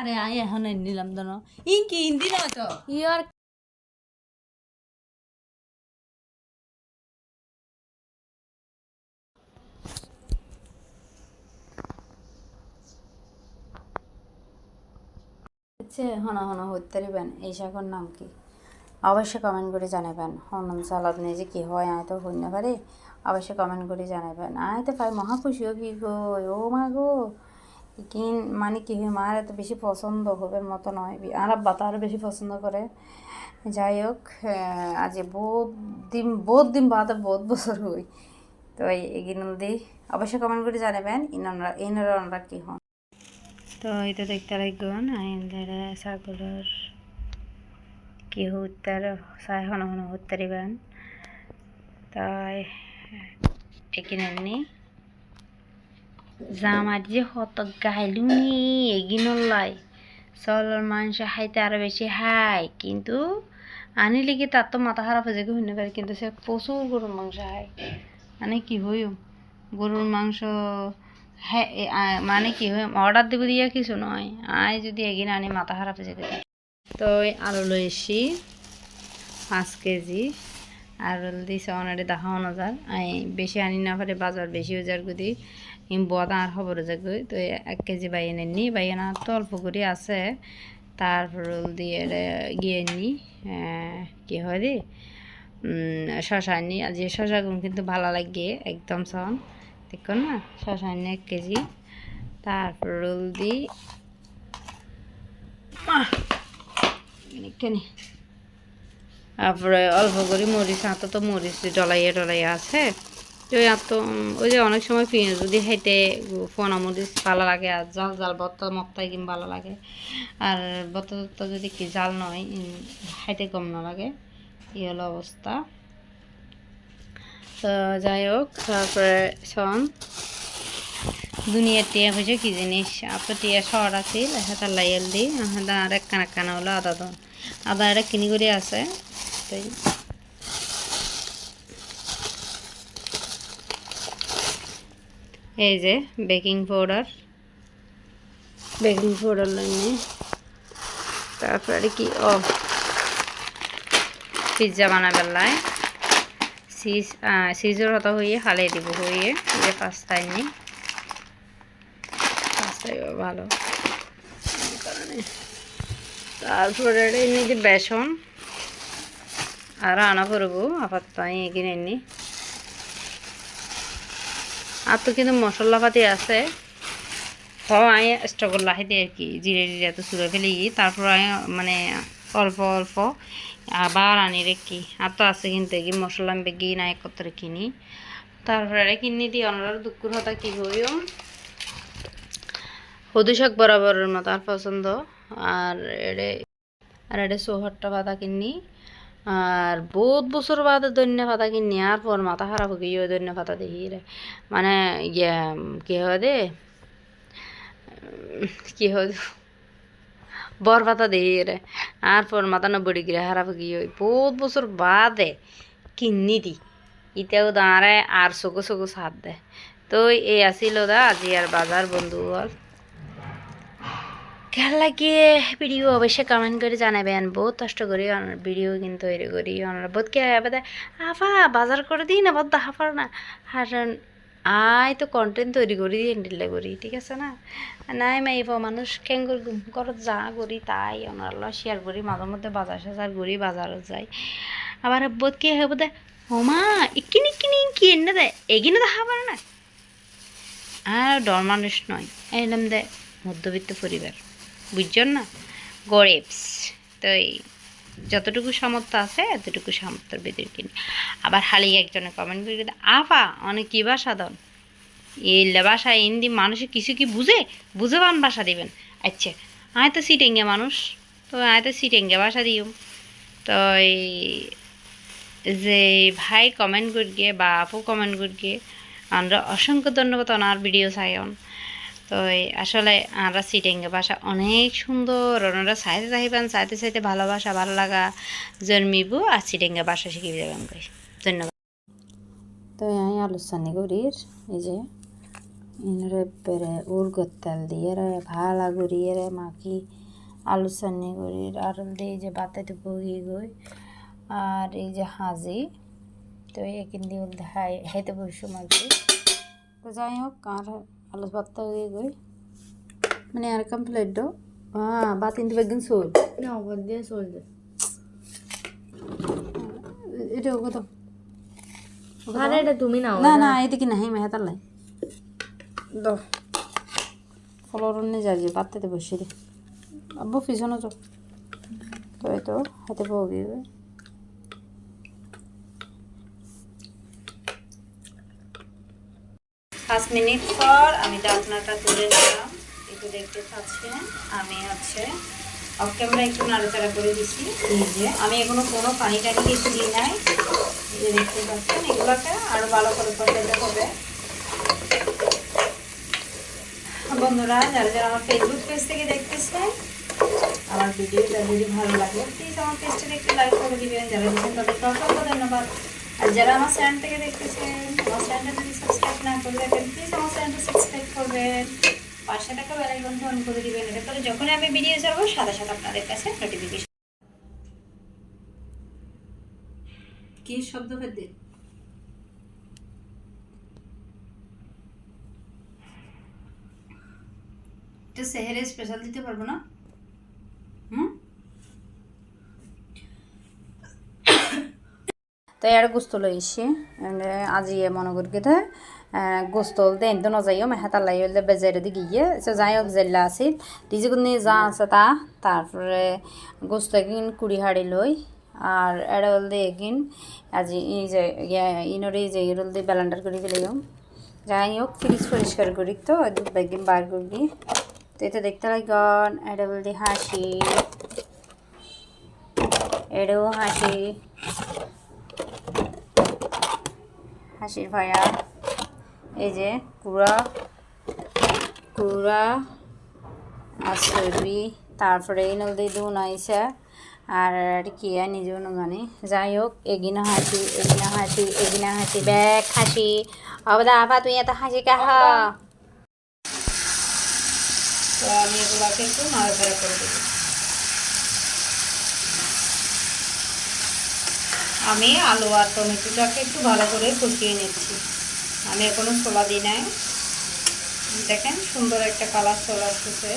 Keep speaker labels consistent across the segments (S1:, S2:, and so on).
S1: আরে আই এখন নিলাম তো ইনকি হিন্দি নয় তো?
S2: ইয়ার হচ্ছে হনা হনা হইতে পারিবেন এই শাকর নাম কি? অবশ্যই কমেন্ট করে জানাবেন। হনুমান সালাদ নিয়ে যে কী হয় আয় তো হইতে পারে। অবশ্যই কমেন্ট করে জানাবেন। আয় তো পাই মহা খুশি হবি গো? ও মা গো। কিন মানে কি মার এত বেশি পছন্দ হবের মতো নয়। আর আব্বা তো আরও বেশি পছন্দ করে। যাই হোক আজ বহুত দিন বহুত দিন বাদে বহুত বছর হই। তো এই এগিন দি অবশ্যই কমেন্ট করে জানাবেন, ইনারা ইনারা ওনারা কি হন। তো এটা দেখতে লাগবেন আইনদের ছাগলের কি হত্যার চাই হন হন হত্যারিবেন তাই এখানে নি? জামার যে হত গাইলুনি এগিনলাই চলের মাংস খাইতে আরও বেশি হাই, কিন্তু আনিলে কি তার তো মাথা খারাপ হয়ে যাবে হইতে পারে কিন্তু সে প্রচুর গরুর মাংস খায়। মানে কি হইও গরুর মাংস হ্যাঁ মানে কি হয় অর্ডার দেবো দিয়া কিছু নয় আয় যদি এগিন আনি মাথা খারাপ হয়ে যাবে তো আলু লই এসি, পাঁচ কেজি আর দিছে অনারে দেখানো যার আই বেশি আনি না পারে বাজার বেশি হয়ে যার গুদি বদ আর খবর যাক তো এক কেজি বাইনে নি বাইনা তো অল্প করে আছে। তারপর দিয়ে গিয়ে নি কি হয় উম, শশা নি। আর যে শশা গুলো কিন্তু ভালো লাগে একদম সন দেখুন না শশা নি এক কেজি। তারপর রোল দি কেনি তারপরে অল্প করে মরিচ হাতে তো মরিচ ডলাইয়া টলাইয়া আছে। তো এত ওই যে অনেক সময় পিঁয়াজ যদি খাইতে ফোনা মরিচ ভালো লাগে আর জাল জাল বত্তা মত্তাই কিম ভালো লাগে। আর বত্তা যদি কি জাল নয় খাইতে কম না লাগে, এই হলো অবস্থা। তো যাই হোক, তারপরে শোন, দুনিয়ার টিয়া হয়েছে কি জিনিস? আপনার টিয়া শহর আছে হাতে লাইয়াল দি হাতে আর এক কানা কানা হলো আদা দন। আদা এটা কিনি করে আছে তাই। এই যে বেকিং পাউডার বেকিং পাউডার লাইনে। তারপরে কি? ও পিৎজা বানাবার লাই। সিজ সিজর হতা হইয়ে হালে দিব হইয়ে। যে পাস্তায় নি। পাস্তায় ভালো। কারণে। তারপরে এনে বেসন আর আনা করব আপাতত আমি এগিয়ে নি আর তো কিন্তু মশলাপাতি আছে। তো আমি স্টক লাহি দিই আর কি, জিরে জিরে তো ফেলে গিয়ে তারপর আমি মানে অল্প অল্প আবার আনি রে কি। আর তো আছে কিন্তু কি মশলা আমি বেগি না একত্র কিনি। তারপরে কিনি দিই, অনার দুঃখুর হতা কি হইও হদু শাক বরাবরের মতো আর পছন্দ। আর এড়ে, আর এটা সোহরটা পাতা কিনি আর বহুত বছর বাদে দৈন্য পাতা কিনি আর পর মাথা খারাপ হয়ে গিয়ে দৈন্য পাতা দেখি রে। মানে ইয়ে কি হয় দে? কি হয় বর পাতা দেখি রে। আর পর মাথা না বড়ি গিয়ে খারাপ হয়ে গিয়ে বহুত বছর বাদে কিনি দি। ইতেও দাঁড়ায় আর চকু চকু সাথ দে। তো এই আসিল দা, আজি আর বাজার বন্ধু হল কেমন লাগিয়ে ভিডিও অবশ্যই কমেন্ট করে জানাবেন বহুত কষ্ট করি অনার ভিডিও কিন্তু তৈরি করি অনার বহুত কে হবে আফা, বাজার করে দিই না বদ্দা হাফার না। হারণ আই তো কন্টেন্ট তৈরি করি দিয়ে দিলে করি, ঠিক আছে না? নাই মাইব মানুষ কেন ঘরত যা করি তাই ওনার শেয়ার করি, মাঝে মধ্যে বাজার সাজার করি বাজারত যাই। আবার বোধ কে হবে দে ওমা ইকিনি কিনি কি এনে দে, এগিনে দেখা পারে না। আর ডর মানুষ নয় এলাম দে, মধ্যবিত্ত পরিবার। বুঝছেন না? গরিবস। তো এই যতটুকু সামর্থ্য আছে, এতটুকু সামর্থ্যের ভিতরে কিনি আবার হালি একজনে কমেন্ট করে আপা অনেক কী ভাষা দন? এই ভাষা হিন্দি মানুষে কিছু কি বুঝে? বুঝে পান ভাষা দিবেন। আচ্ছা আয় তো সিটেঙ্গে মানুষ, তো আয় তো সিটেঙ্গে ভাষা দিও। তো এই যে ভাই কমেন্ট করে গিয়ে বা আপু কমেন্ট করে গিয়ে আমরা অসংখ্য ধন্যবাদ ওনার ভিডিও চাইন তো আসলে আমরা সিটেঙ্গে ভাষা অনেক সুন্দর ওনারা চাইতে চাইবেন চাইতে চাইতে ভালোবাসা, ভালো লাগা জন্মিব, আর সিটেঙ্গে ভাষা যাবেন কই। ধন্যবাদ। তো আমি আলোচনা করি, এই যে ইনরে পেরে উর্গত তেল দিয়ে রে, ভালা ঘুরিয়ে রে, মাখি আলু চান্নি করি, আর দিয়ে যে বাতাতে বগি গই আর এই যে হাজি, তো এখান দিয়ে হাই হেঁটে বসে মাঝে তো যাই হোক, আর আলু বাত্তা হয়ে গই মানে আর কমপ্লিট দো হ্যাঁ বাতিন দিবে একদিন সোল
S1: না ওপর দিয়ে চলছে
S2: এটা ওকে তো
S1: আরে এটা তুমি নাও
S2: না না এদিকে নাহি মেহাতার লাই। দ ফলর নিয়ে যার যে বাত্তাতে বসে দে। আব্বু পিছনে তো তো এই তো হাতে গই পাঁচ মিনিট পর আমি ডাকনাটা তুলে নিলাম। একটু দেখতে পাচ্ছেন আমি হচ্ছে অফ ক্যামেরা একটু নাড়াচাড়া করে দিচ্ছি। যে। আমি এখনও কোনো পানি টানি কিছু দিই নাই। যে দেখতে পাচ্ছেন এগুলোকে আরও ভালো করে করতে হবে। বন্ধুরা যারা যারা আমার ফেসবুক পেজ থেকে দেখতেছেন আমার ভিডিওটা যদি ভালো লাগে প্লিজ আমার পেজটাকে একটু লাইক করে দিবেন। যারা দিচ্ছেন তাদেরকে অসংখ্য ধন্যবাদ। আর যারা আমার চ্যানেল থেকে দেখতেছেন, আমার চ্যানেলটা যদি সাবস্ক্রাইব না করে প্লিজ আমার চ্যানেলটা সাবস্ক্রাইব করবেন। পাশে টাকা বেলাইকনটা অন করে দিবেন, এটা করে যখনই আমি ভিডিও ছাড়বো, সাথে সাথে আপনাদের কাছে নোটিফিকেশন কি শব্দ ফেলতে এটা সেহেরে স্পেশাল দিতে পারব না? তো এর গোস্ত লইছি আজি মনে করি কে গোস্ত দেন তো নজাইও মেহাতা লাই হলে বেজারে দি গিয়ে, সে যাই হোক জেলা আছিল দিজিগুনি যা আছে তা, তারপরে গোস্ত এগিন কুড়ি হাড়ি লই, আর এড়ে হলদে এগিন আজি ই যে ইনরে যে দিয়ে ব্যালেন্ডার করে ফেলাইম যাই হোক ফ্রিজ পরিষ্কার করি তো একদিন বার করবি। তো এটা দেখতে লাগন এটা বলতে হাসি। এটাও হাসি। হাসির ভাইয়া। এই যে কুড়া কুড়া আসবি তারপরে এই নদী দুন আইসা আর কি আর নিজেও জানি। যাই হোক, এগিনা হাসি এগিনা হাসি এগিনা হাসি ব্যাগ হাসি। অবদা আবা তুই এত হাসি কাহ? আমি এগুলোকে একটু নাড়াচাড়া করে দেবো। আমি আলু আর টমেটোটাকে একটু ভালো করে কষিয়ে নিচ্ছি। আমি এখনও ছোলা দিই নাই। দেখেন সুন্দর একটা কালার চলে আসতেছে।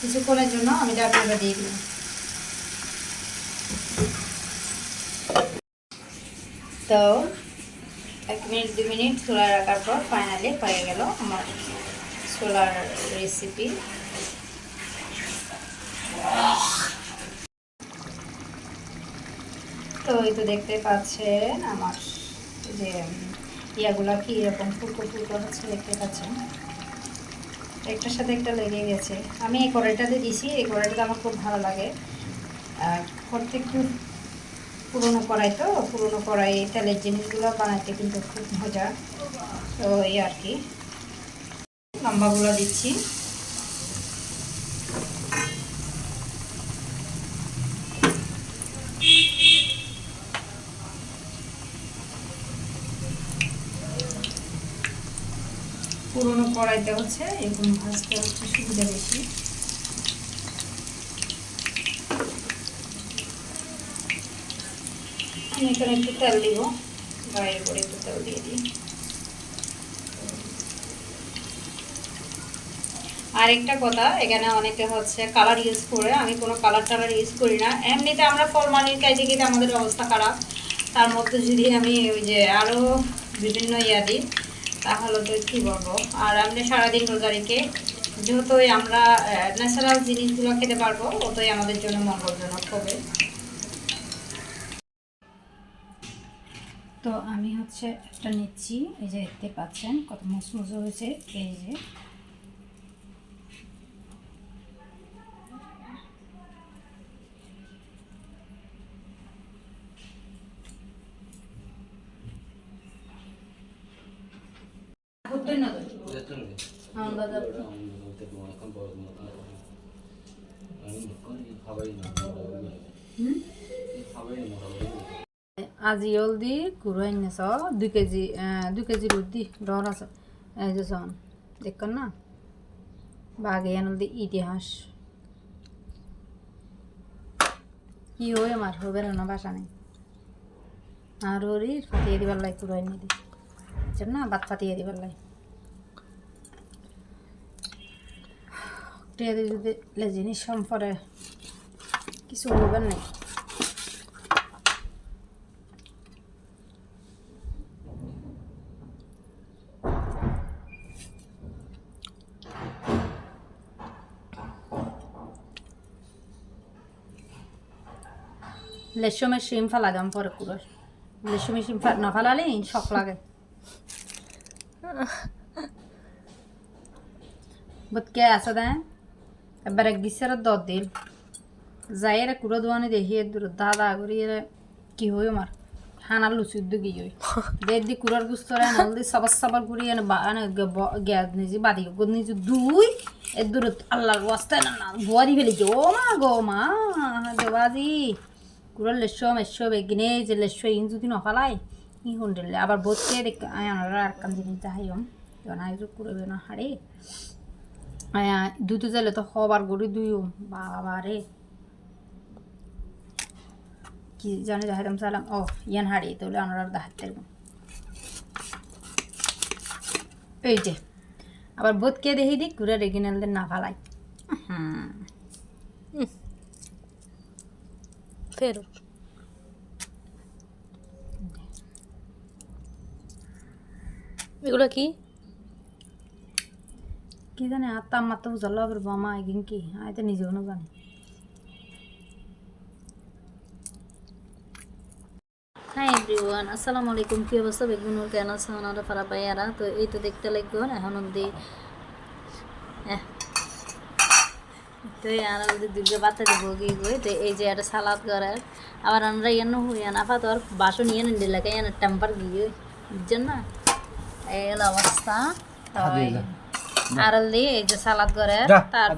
S2: কিছুক্ষণের জন্য আমি ডাকনাটা দিয়ে দিলাম। তো এক মিনিট, দু মিনিট চুলায় রাখার পর ফাইনালি হয়ে গেল আমার ছোলার রেসিপি তো এই তো দেখতে পাচ্ছেন আমার যে ইয়াগুলা কি এরকম ফুটো ফুটো হচ্ছে দেখতে পাচ্ছেন। একটার সাথে একটা লেগে গেছে। আমি এই কড়াইটাতে দিছি, এই কড়াইটাতে আমার খুব ভালো লাগে। করতে একটু পুরোনো কড়াই তো, পুরোনো কড়াই, তেলের জিনিসগুলো বানাতে কিন্তু খুব মজা। তো এই আর কি। লম্বাগুলো দিচ্ছি। পুরোনো কড়াইতে হচ্ছে, এরকম ভাজতে হচ্ছে সুবিধা বেশি। এখানে একটু তেল দিব। গায়ের করে একটু তেল দিয়ে দিই। আর একটা কথা, এখানে অনেকে হচ্ছে কালার ইউজ করে। আমি কোনো কালার টালার ইউজ করি না। এমনিতে আমরা ফরমালির কাজে গিয়ে আমাদের অবস্থা খারাপ। তার মধ্যে যদি আমি ওই যে আরও বিভিন্ন ইয়া দিই, তাহলে তো কী বলব? আর আমরা সারাদিন রোজা রেখে যতই আমরা ন্যাচারাল জিনিসগুলো খেতে পারব ততই আমাদের জন্য মঙ্গলজনক হবে। তো আমি হচ্ছে একটা নিচ্ছি এই যে দেখতে পাচ্ছেন কত মচমচে হয়েছে এই যে। আজি হলদি গুঁড়ো এনেছ দুই কেজি দুই কেজি রুদ ডর আছে। এই যে সন দেখুন না। বাঘে হলদি ইতিহাস। কি হয় আমার হবে না বাসা নেই। আর ওরি ফাটিয়ে দিবার লাই গুঁড়ো এনে দি না ভাত ফাটিয়ে দিবার লাই টিয়া দিয়ে যদি জিনিস সম্পরে কিছু হবেন নেই। লেশমের শিম ফালা দাম পরে পুরো। লেশমের শিম ফা- না ফালালে শখ লাগে। বুতকে আছে দেয় এবার এক গিসের দর দিল। যাই রে কুড়ো দোয়ানি দেখি দূর দাদা করি কি হয় আমার? হানার লুচুর দুগি হই। দেড় দি কুড়ার গুস্তরে নাল দি সবার সবার করি, এনে বা এনে গ্যাস নিজে বাদি গো নিজে দুই এর দূর আল্লাহর ওয়াস্তে না না বুয়া দি ফেলেছি। ও মা গো মা, দেবাজি। কুড়ার লেশো মেশো বেগিনে, যে লেশো ইন যদি নফালাই ই হন্ডেলে আবার বোধকে দেখ আনারা আর কাম জিনিস যাহাইম নাই কুড়াবে না হাড়ে। আয়া দুটো জেলে তো হবার গড়ি দুইও বাবা রে। কি জানি দেখাতাম সালাম ও ইয়ান হাড়ি তাহলে আনার পারব এই যে, আবার বোধকে দেখি দিক ঘুরে রেগিনালদের না ফালাই। হুম
S1: ফেরো এগুলো কি
S2: কি জানে আত্মা আমার তো বুঝালো আবার বামা এগিন কি আয় তো নিজেও না জানি হাই এভরিওয়ান আসসালামু আলাইকুম কি অবস্থা বেগুনুর কেন আছে ওনারা পারা পাইয়ারা তো এই তো দেখতে লাগবে এখন অব্দি তো আর দুর্গা বাচ্চা দেবো গিয়ে গই তো এই যে একটা সালাদ করে আবার আমরা ইয়ান হই আনাফা তো আর বাসন ইয়ে লাগে ইয়ান টেম্পার গিয়ে বুঝছেন না? এই হলো অবস্থা আর হলদি এই যে সালাদ করে তার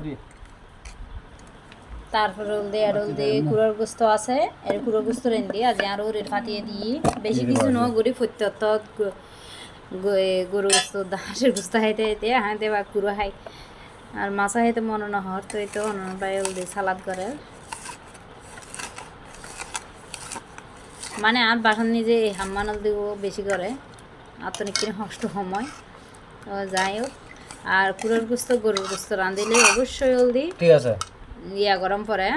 S2: তারপরে হলদি আর হলদি কুড়োর গুস্ত আছে এর কুড়োর গুস্ত রেন দিয়ে আজ আর ওর ফাটিয়ে দিই। বেশি কিছু ন গরি ফত্য তো গরু গুস্ত হাঁসের গুস্ত হাইতে হাইতে হাঁতে বা কুড়ো হাই আর মাছা হাইতে মনে না হর তো এই তো অনর বাই হলদি সালাদ করে। মানে আর বাসন নিজে এই হাম্মানল দিব বেশি করে। আর তো নিকিনে কষ্ট সময়। তো যাই হোক আর কুড়োর গুস্ত গরুর গুস্ত রাঁধিলে অবশ্যই হলদি
S3: ঠিক আছে।
S2: ইয়া গরম পরে।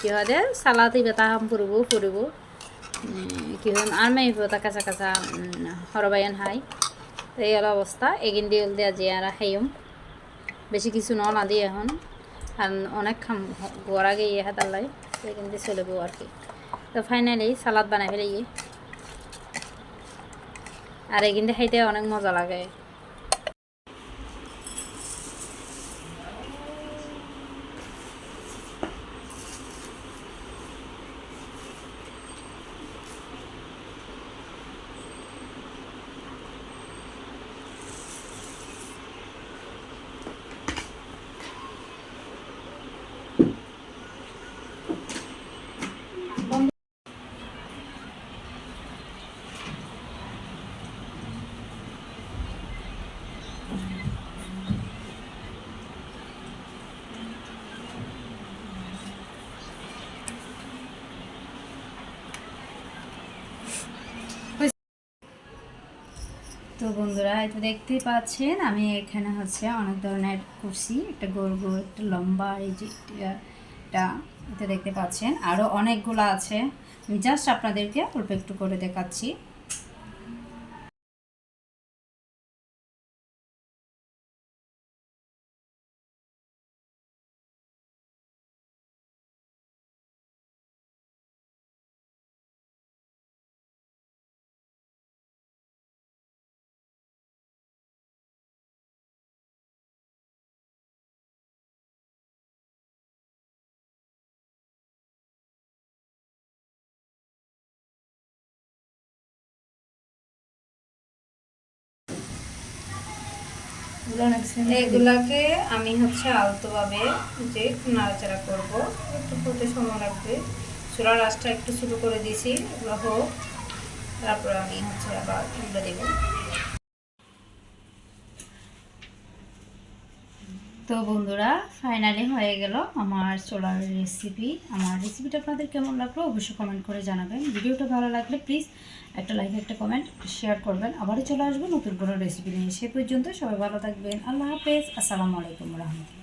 S2: কি হয় দে সালাদ বেতা হাম ফুরিব ফুরিব কি হয় আর মাই বেতা কাঁচা কাঁচা হরবাইন হাই। তো এই অবস্থা। এগিন দিয়ে দিয়া যে আর খাইম। বেশি কিছু নল দিয়ে এখন। আর অনেক খাম গোয়ার আগে ইয়ে হাতার তো এগিন দিয়ে চলব আর কি। তো ফাইনালি সালাদ বানাই ফেলে ইয়ে আর এখান দিয়ে খাইতে অনেক মজা লাগে। তো বন্ধুরা এটা দেখতেই পাচ্ছেন, আমি এখানে হচ্ছে অনেক ধরনের কুর্সি, একটা গোল গোল, একটা লম্বা, এই যে এটা- এটা দেখতে পাচ্ছেন। আরও অনেকগুলো আছে। আমি জাস্ট আপনাদেরকে অল্প একটু করে দেখাচ্ছি। এগুলাকে আমি হচ্ছে আলতোভাবে যে নাড়াচাড়া করব একটু সময় লাগবে। চুলার একটু শুরু করে দিয়েছি এগুলো হোক। তারপরে আমি হচ্ছে আবার দেবো। তো বন্ধুরা ফাইনালি হয়ে গেল আমার চোলার রেসিপি আমার রেসিপিটা আপনাদের কেমন লাগল অবশ্যই কমেন্ট করে জানাবেন। ভিডিওটা ভালো লাগলে প্লিজ একটা লাইক, একটা কমেন্ট শেয়ার করবেন। আবারও চলে আসব নতুন কোনো রেসিপি নিয়ে। সে পর্যন্ত সবাই ভালো থাকবেন। আল্লাহ হাফেজ। আসসালামু আলাইকুম রহমতুল্লাহ।